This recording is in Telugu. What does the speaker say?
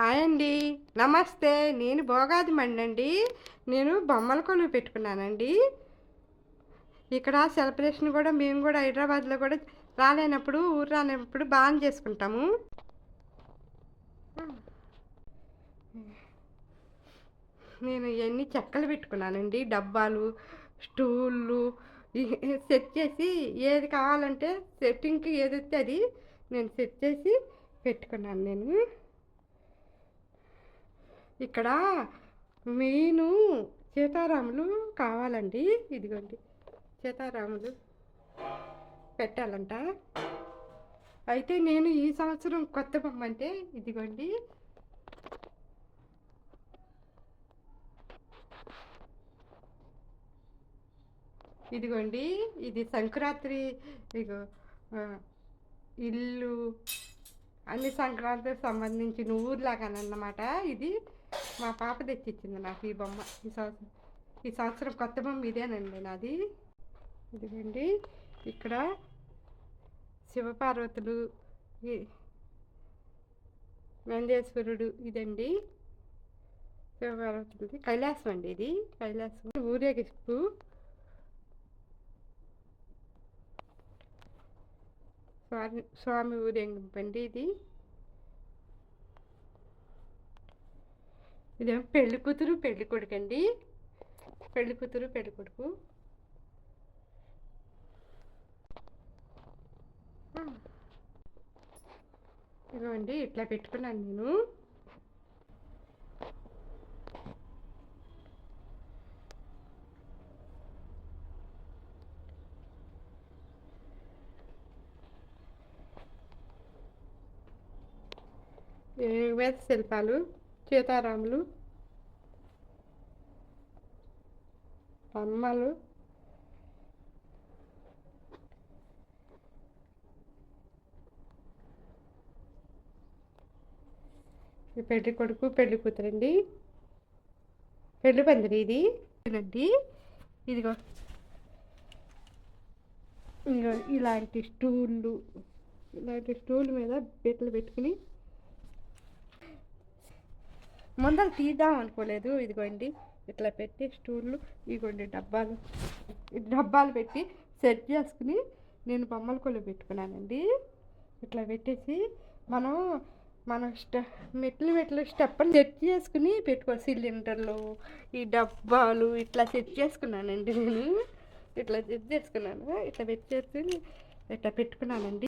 హాయ్ అండి. నమస్తే. నేను భోగాది మండండి నేను బొమ్మల కొలువు పెట్టుకున్నానండి. ఇక్కడ సెలబ్రేషన్ కూడా మేము కూడా హైదరాబాద్లో కూడా రాలేనప్పుడు ఊరు రానప్పుడు బాగా చేసుకుంటాము. నేను ఇవన్నీ చెక్కలు పెట్టుకున్నానండి. డబ్బాలు స్టూళ్ళు సెట్ చేసి ఏది కావాలంటే సెట్టింగ్కి ఏది వస్తే అది నేను సెట్ చేసి పెట్టుకున్నాను నేను. ఇక్కడ మెయిన్ సీతారాములు కావాలండి. ఇదిగోండి. సీతారాములు పెట్టాలంట. అయితే నేను ఈ సంవత్సరం కొత్త బొమ్మ అంటే ఇదిగోండి. ఇదిగోండి. ఇది సంక్రాంతి ఇగో ఇల్లు అన్ని సంక్రాంతికి సంబంధించిన ఊర్లాగానన్నమాట. ఇది మా పాప తెచ్చిచ్చింది నాకు ఈ బొమ్మ. ఈ సంవత్సరం ఈ సంవత్సరం కొత్త బొమ్మ ఇదేనండి నాది. ఇదిగండి. ఇక్కడ శివపార్వతులు నందేశ్వరుడు ఇదండి. శివపార్వతులది. కైలాసం అండి ఇది. కైలాసం. ఊరేగింపు. స్వామి స్వామి ఊరేగింపండి ఇది. ఇదేమో పెళ్ళి కూతురు పెళ్ళి కొడుకు అండి. పెళ్ళి కూతురు పెళ్ళి కొడుకు. ఇదిగోండి ఇట్లా పెట్టుకున్నాను నేను. వేద శిల్పాలు సీతారాములు బొమ్మలు ఈ పెళ్ళి కొడుకు పెళ్ళి కూతురండి. పెళ్ళి పందిరి ఇది. ఇదండి. ఇదిగో. ఇదిగో ఇలాంటి స్టూళ్ళు ఇలాంటి స్టూల్ మీద బెట్లు పెట్టుకుని ముందర తీద్దాం అనుకోలేదు. ఇదిగోండి ఇట్లా పెట్టి స్టూళ్ళు ఇదిగోండి డబ్బాలు. డబ్బాలు పెట్టి సెట్ చేసుకుని నేను బొమ్మల కొలు పెట్టుకున్నానండి. ఇట్లా పెట్టేసి మనం మనం స్టెప్ మెట్లు మెట్లు స్టెప్పని సెట్ చేసుకుని పెట్టుకో సిలిండర్లు ఈ డబ్బాలు ఇట్లా సెట్ చేసుకున్నానండి నేను. ఇట్లా సెట్ చేసుకున్నాను. ఇట్లా పెట్టి ఇట్లా పెట్టుకున్నానండి.